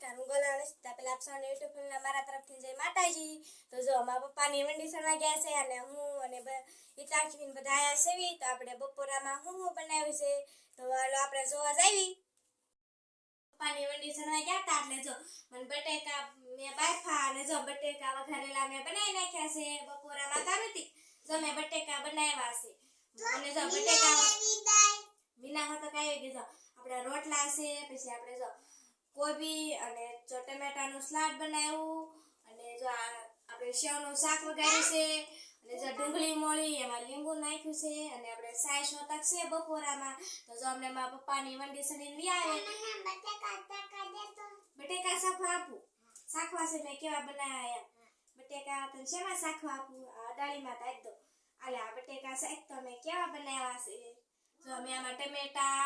તારું અને સીતા પેલા આપસાને યુટ્યુબ ફેમિલી મારા તરફથી જય માતાજી. તો જો અમારા પપ્પાની સણવા ગયા છે અને હું અને હિતાક્ષી બધા આયા સેવી તો આપણે બપોરામાં હું હું બનાવ્યું છે? તો હાલો આપણે જોવા જાવી પપ્પાની વંડી ગયા હતા એટલે જો મને બટેકા મેં બાફા અને જો બટેકા વઘારેલા મેં બનાવી નાખ્યા છે બપોરામાં કામ નથી જો મેં બટેકા બનાવ્યા છે. અને જો બટેકા વિના હતો કાંઈ કે જો આપણે રોટલા છે પછી આપણે જો કોબી અને જો ટમેટાનું સલાડ બનાવ્યું અને જો આ આપણે શેવનું શાક વગાડ્યું છે અને જો ડુંગળી મોળી એમાં લીંબુ નાખ્યું છે અને આપણે સાય શોતક છે બપોરામાં. તો જો અમને મારા પપ્પાની વંડી સડી લઈ આવે. બટેકા શાખવા આપું. શાખવા છે મેં કેવા બનાવ્યા બટેકા તને શેમાં શાખવા આપું? આ ડાળીમાં તાક દો આલે આ બટેકા શાક તો મેં કેવા બનાવ્યા છે? જો અમે આમાં ટમેટા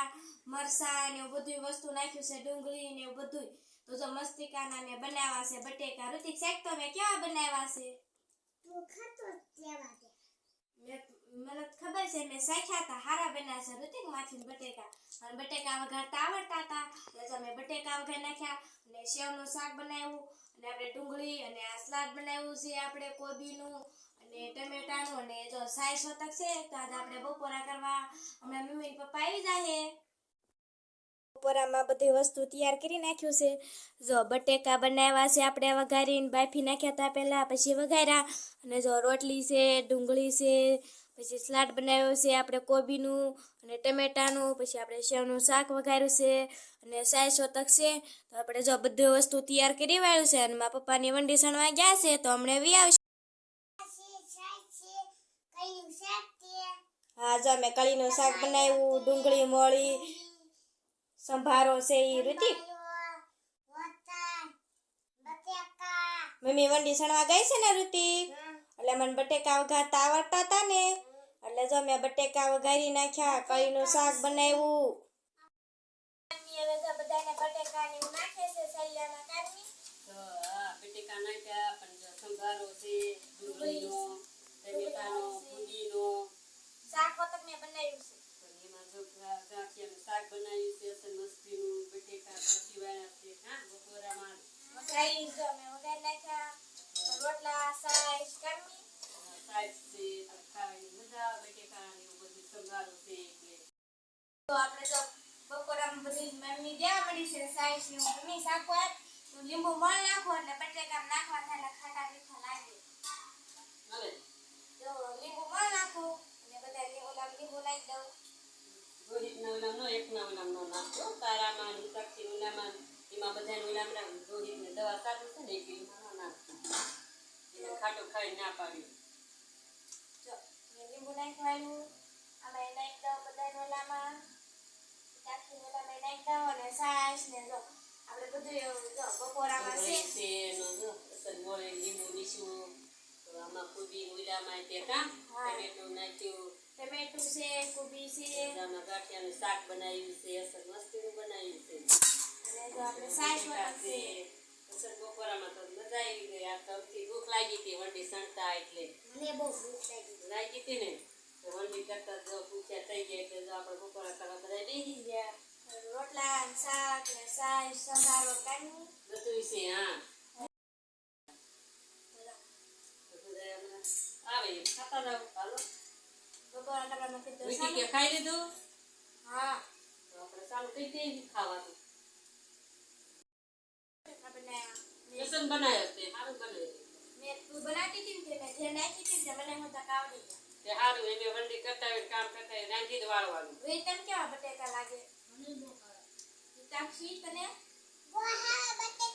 મરસા ને એવું બધું વસ્તુ નાખ્યું છે ડુંગળી ને એવું બધું તો જો મસ્તિકાના મેં બનાવ્યા છે બટેકા. ઋતિક શેક તો મેં કેવા બનાવ્યા છે? મેં- મને ખબર છે મેં શેખ્યા હતા હારા બનાવ્યા છે ઋતિકમાંથી બટેકા. અને બટેકા વઘારતા આવડતા હતા એટલે મેં બટેકા વઘારી નાખ્યા અને સેવનું શાક બનાવ્યું. અને આપણે ડુંગળી અને આ સલાડ બનાવ્યું છે આપણે કોબીનું. અને ટમેટાનું ને જો સાય શતક છે, તો આજે આપણે બપોરા કરવા હમણાં મમ્મી ને પપ્પા આવી જાય બપોરામાં બધી વસ્તુ તૈયાર કરી નાખ્યું છે. જો બટેકા બનાવ્યા છે, આપણે વઘારીને બાફી નાખ્યા હતા પહેલાં, પછી વઘાર્યા. અને જો રોટલી છે, ડુંગળી છે, પછી સલાડ બનાવ્યો છે, આપણે કોબીનું અને ટમેટાનું, પછી આપણે શેવનું શાક વઘાર્યું છે, અને સાય શોતક છે. તો આપણે જો બધી વસ્તુ તૈયાર કરી વાળ્યું છે, અને મારા પપ્પાની વંડી સણવા ગયા છે, તો હમણાં વી આવશે. હા જો મેં કળીનું શાક બનાવ્યું ડુંગળી મોળી સંભારો છે એ ઋતિક મમ્મી વંડી સણવા ગઈ છે ને ઋતિક? એટલે મને બટેકા વઘારતા આવડતા હતા ને. એટલે જો મેં બટેકા વઘારી નાખ્યા કળીનું શાક બનાવ્યું હવે તો બધાને બટેકા ને એવું નાખે છે સૈયામાં કાઢવી તો આ બટેકા નાખ્યા પણ જો સંભારો છે ડુંગળીનો ટમેટાનો ફુદીનો શાક વખત મેં બનાવ્યું છે પણ એમાં જો ગા- ગાંઠિયાનું શાક બનાવ્યું છે અસલ મસ્તીનું બટેકા બાફી વાળા છે હા બપોરામાં વઘારી જો મેં વઘારી નાખ્યા. રોટલા સાઈઝ કાઢવી સાઈડ છે ખાવાની મજા બટેકા ને એવું બધું સંભારો છે એટલે તો આપણે તો બપોરામાં બધી મમ્મી દેવા મળી છે સાઈઝ ને મમ્મી શાક હોય તો લીંબુ મળ નાખો એટલે બટેકા નાખવા થાય ખાટા મીઠા લાગે. હવે તો લીંબુ મળ નાખો અને બધા લીંબુ લાગ લીંબુ લાવી દઉં. રોહિતના ઓલામનો એકના ઓલામનો નાખજો તારામાં ને હિતાક્ષી ઓલામાં એમાં બધાને ઓલામના રોહિતને દવા સારું છે ને એક એમાં ન એને ખાટો ખાઈ ના પાડી. જો મેં લીંબુ નાખવાનું આમાં નાખી દઉં બધા ઓલામાં. ચાખી ઓલામાં નાખી દઉં અને સાસ ને જો આપણે બધું જો બપોરામાં છે. છે એનો જો અસલ મોળે લીંબુ નીચું તો આમાં કુબી ઉલામાં તે કામ. ટમેટું નાખ્યું. ટમેટું છે કોબી છે. ગાંઠિયાનું શાક બનાવ્યું છે અસર મસ્તીનું બનાવ્યું છે. અને જો આપણે સાઈઝ બટેકા વખત છે છે અસલ બપોરામાં તો મજા આવી ગઈ આ સૌથી ભૂખ લાગી હતી વંડી સણતા એટલે મને બહુ ભૂખ લાગી લાગી હતી ને તો વંડી કરતા જો ભૂખ્યા થઈ ગયા એટલે જો આપણે બપોરા કરવા બધા બેસી ગયા રોટલા શાક ને સાઈઝ સંભારો કાઢી બધું છે હા આવે ખાતા જાવ હાલો બપોરા કરવાનું કીધું વિકી કે સામે. ખાઈ લીધું હા તો આપણે ચાલુ કઈ દઈએ ખાવાનું તું બનાવ્યો તે સારું બનાવ્યો મેં તું બનાવતી હતી ને મેં જે નાખી હતી ને મને હું તક આવડી તે સારું એને વંડી કરતા હોય કામ કરતા હોય નાખી જ વાળવાનું. વે તને કેવા બટેકા લાગે? મને બહુ કરે તાક્ષી તને વાહ બટેકા